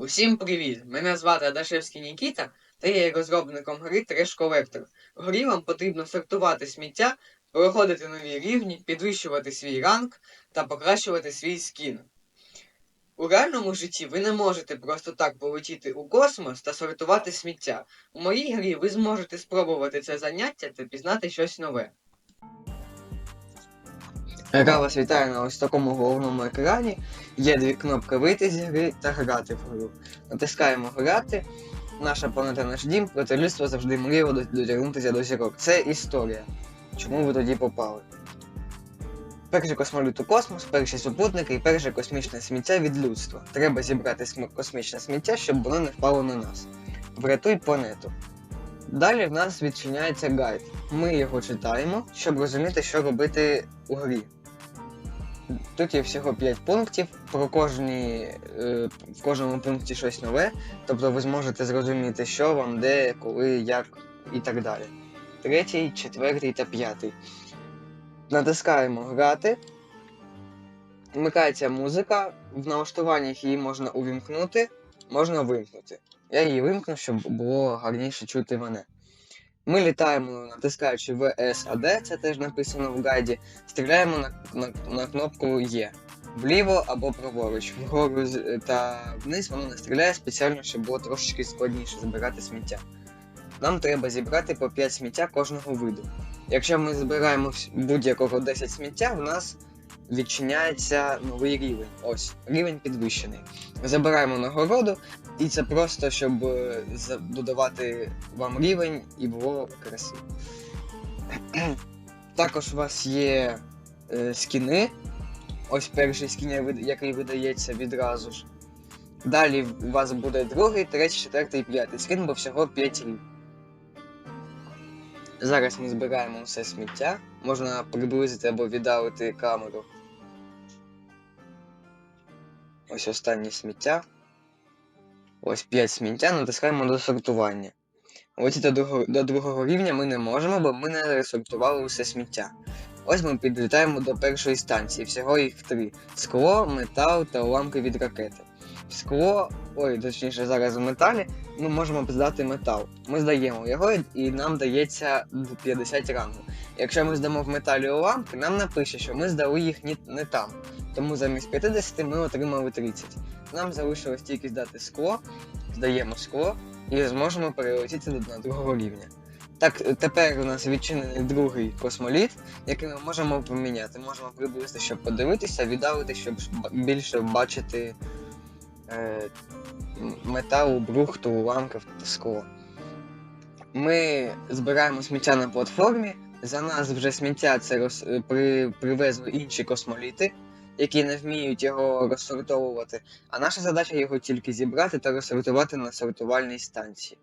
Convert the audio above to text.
Усім привіт! Мене звати Адашевський Нікіта, та я є розробником гри Trash Collector. В грі вам потрібно сортувати сміття, проходити нові рівні, підвищувати свій ранг та покращувати свій скін. У реальному житті ви не можете просто так полетіти у космос та сортувати сміття. У моїй грі ви зможете спробувати це заняття та пізнати щось нове. Гра вас вітає на ось такому головному екрані. Є дві кнопки вийти з гри та грати в гру. Натискаємо грати. Наша планета наш дім, проте людство завжди мріяло дотягнутися до зірок. Це історія. Чому ви тоді попали? Перший космоліт у космос, перші супутники і перше космічне сміття від людства. Треба зібрати космічне сміття, щоб воно не впало на нас. Врятуй планету. Далі в нас відчиняється гайд. Ми його читаємо, щоб розуміти, що робити у грі. Тут є всього 5 пунктів, про кожні, е, в кожному пункті щось нове, тобто ви зможете зрозуміти, що вам, де, коли, як і так далі. Третій, четвертий та п'ятий. Натискаємо грати. Вмикається музика, в налаштуваннях її можна увімкнути, можна вимкнути. Я її вимкну, щоб було гарніше чути мене. Ми літаємо, натискаючи VSAD, це теж написано в гайді, стріляємо на, на, на кнопку Є. Вліво або праворуч, вгору та вниз воно не стріляє спеціально, щоб було трошечки складніше збирати сміття. Нам треба зібрати по 5 сміття кожного виду. Якщо ми збираємо будь-якого 10 сміття, в нас відчиняється новий рівень. Ось, рівень підвищений. Забираємо нагороду, і це просто, щоб е, додавати вам рівень і було красиво. Також у вас є е, скіни. Ось перший скін, який видається відразу ж. Далі у вас буде другий, третій, четвертий, п'ятий скін, бо всього 5 рів. Зараз ми збираємо все сміття. Можна приблизити або віддалити камеру. Ось останнє сміття. Ось 5 сміття, натискаємо до сортування. Ось до до другого рівня ми не можемо, бо ми не ресортували усе сміття. Ось ми підлітаємо до першої станції, всього їх три: скло, метал та уламки від ракети. Скло, ой, точніше, зараз в металі, ми можемо здати метал. Ми здаємо його і нам дається 50 рангу. Якщо ми здамо в металі уламки, нам напише, що ми здали їх не, там. Тому замість 50 ми отримали 30. Нам залишилось тільки здати скло, здаємо скло і зможемо перелетіти до другого рівня. Так, тепер у нас відчинений другий космоліт, який ми можемо поміняти. Можемо приблизити, щоб подивитися, віддалити, щоб більше бачити е, м- метал, брухту, уламків та скло. Ми збираємо сміття на платформі. За нас вже сміття це роз, е, при, привезли інші космоліти, які не вміють його розсортовувати. А наша задача його тільки зібрати та розсортувати на сортувальній станції.